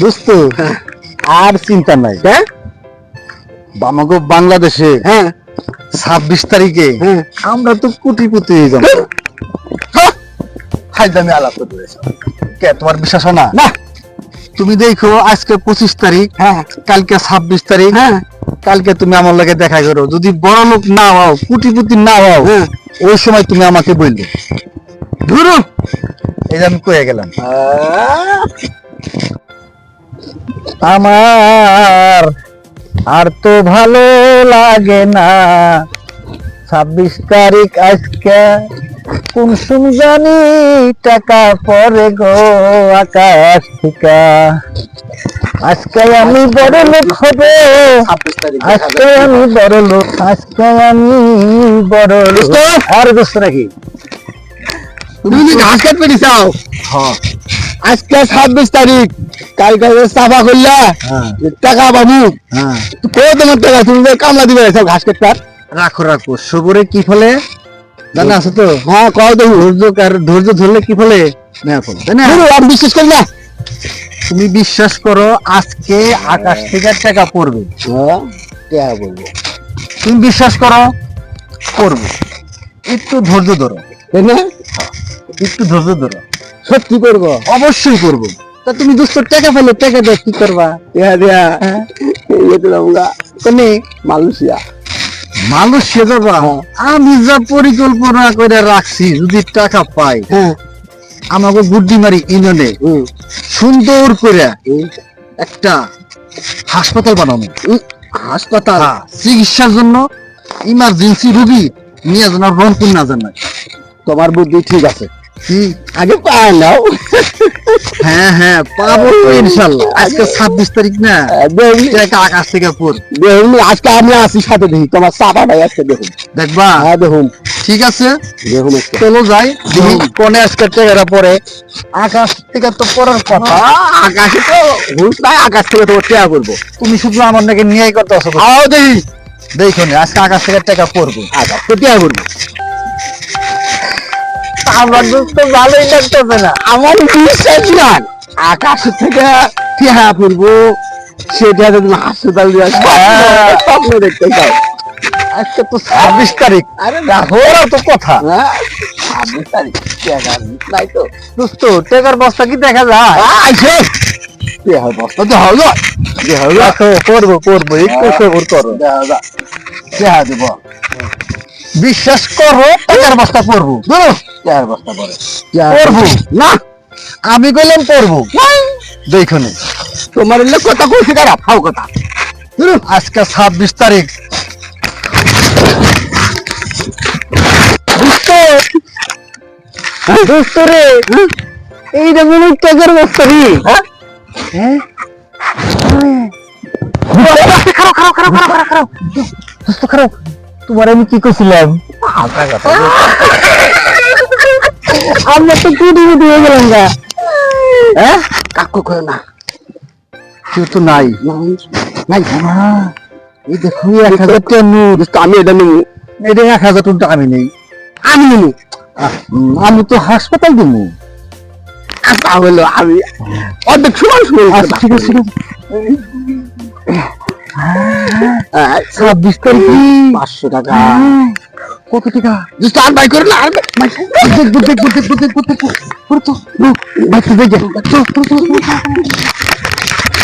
দোস্ত আর চিন্তা নাই। হ্যাঁ? আমাকে বাংলাদেশে হ্যাঁ। ছাব্বিশ তারিখে হ্যাঁ। আমরা তো কোটিপতি হয়ে যাব। ফাইদামি আলাপ করতে কে তোমার বিশ্বাস না? না। তুমি দেখো আজকে পঁচিশ তারিখ হ্যাঁ। কালকে ছাব্বিশ তারিখ হ্যাঁ। কালকে তুমি আমার লগে দেখা করো। যদি বড় লোক না হও কোটিপতি না হও হ্যাঁ। ওই সময় তুমি আমাকে বললে ধরো। এই যে আমি কয়ে গেলাম। আমার আর তো ভালো লাগে না। ছাব্বিশ তারিখ আজকে কোন সুম জানি টাকা পরে গো আকাশ থেকে? আজকে আমি বড় লোক হব আজকে আমি বড় লোক আজকে আমি বড় লোক। আর দোস্ত নাকি তুমি কি ঘাস কাটবে চাও হ্যাঁ। আজকে ছাব্বিশ তারিখ কালকে সাফা করলা হ্যাঁ। টাকা বাবু হ্যাঁ। কো তোমার টাকা? তুমি কামলা দিবে সব ঘাস কাটবার রাখো রাখো। সবরে কি ফলে? জানা আছে তো? হ্যাঁ কও দেখি। ধৈর্য কার ধৈর্য ধরলে কি ফলে? না ফলে। তাই না? আমি বিশ্বাস করি না? তুমি বিশ্বাস করো আজকে আকাশ থেকে টাকা পড়বে। হ্যাঁ টাকা বলব তুমি বিশ্বাস করো পড়বে। একটু ধৈর্য ধরো। তাই না? একটু ধৈর্য ধরো। সত্যি করব? অবশ্যই করব। তা তুমি দুস্থ টাকা পেলে টাকা দাও কি করবা? টাকা দেয়া। হ্যাঁ। ইয়ে তো আমরা কোনে মালয়েশিয়া। সে যাবা? আমি যা পরিকল্পনা করে রাখছি যদি টাকা পাই হ্যাঁ। আমাকে বুদ্ধি মারি ইউনিয়নে সুন্দর করে একটা হাসপাতাল বানানো। হাসপাতাল? হ্যাঁ, চিকিৎসার জন্য ইমার্জেন্সি রুগী নিয়ে যেন রংপুর না জানা তোমার বুদ্ধি ঠিক আছে। আগে নাও। হ্যাঁ হ্যাঁ পাবো ইনশাল্লাহ আজকে ছাব্বিশ তারিখ না? আকাশ থেকে দেখুন আজকে আমি আছি সাথে দেখি তোমার চাপাটাই আজকে দেখুন। দেখবা? হ্যাঁ দেখুন। ঠিক আছে? দেখুন চলো যাই। দেখি কোনে আজকে পরে আকাশ থেকে তো পড়ার কথা। আকাশে তো হুঁশ নাই আকাশ থেকে তো টাকা করব তুমি শুধু আমার নাকি নিয়েই করতে আসো। আও দেখি। দেখো নি, আজকে আকাশ থেকে টাকা পড়বে। আকাশ তো টাকা করব আমার তো ভালোই লাগতেছে না। আমার বিশ্বাস না আকাশ থেকে টাকা করব সেটা যদি হাসপাতাল দিয়ে আসব, স্বপ্ন দেখতে চাও আজকে তো ছাব্বিশ তারিখ। আরে ওরা তো কথা। হ্যাঁ। ছাব্বিশ তারিখ টাকা নাই তো। দোস্ত টাকার বস্তা কি দেখা যায়? আইসে টাকা বস্তা। তো হলো রাখো, পড়ব পড়ব একটু সবর করো। টাকা দেবো। বিশ্বাস করো টাকার বস্তা পড়ব টাকার বস্তা পরে পড়ব না আমি কইলাম পড়ব দেখো নি, তোমার কথা কইছি কারা ফাও কথা। আজকে ছাব্বিশ তারিখ। রে? এইটা মনে হয় টাকার বস্তা রে হ্যাঁ? খারাপ খারাপ খারাপ খারাপ খারাপ খারাপ। খারাপ। তোমার আমি কি কইছিলাম আমরা তো কুটি কুটি হয়ে গেলাম গা। হ্যাঁ? কাকু কয় না। কেউ তো নাই। নাই এই দেখো এক হাজার টাকা নোট আমি এটা নেব এটা এক হাজার টাকা আমি নেই। আমি নেব আমি তো হাসপাতাল দিব তাহলে আমি অর্ধেক সময় সময় আচ্ছা ঠিক আছে। ছাব্বিশ তারিখ পাঁচশো টাকা কত টাকা আর বাই করে না আর দেখব দেখব দেখব দেখব দেখব তো বাই- বাই-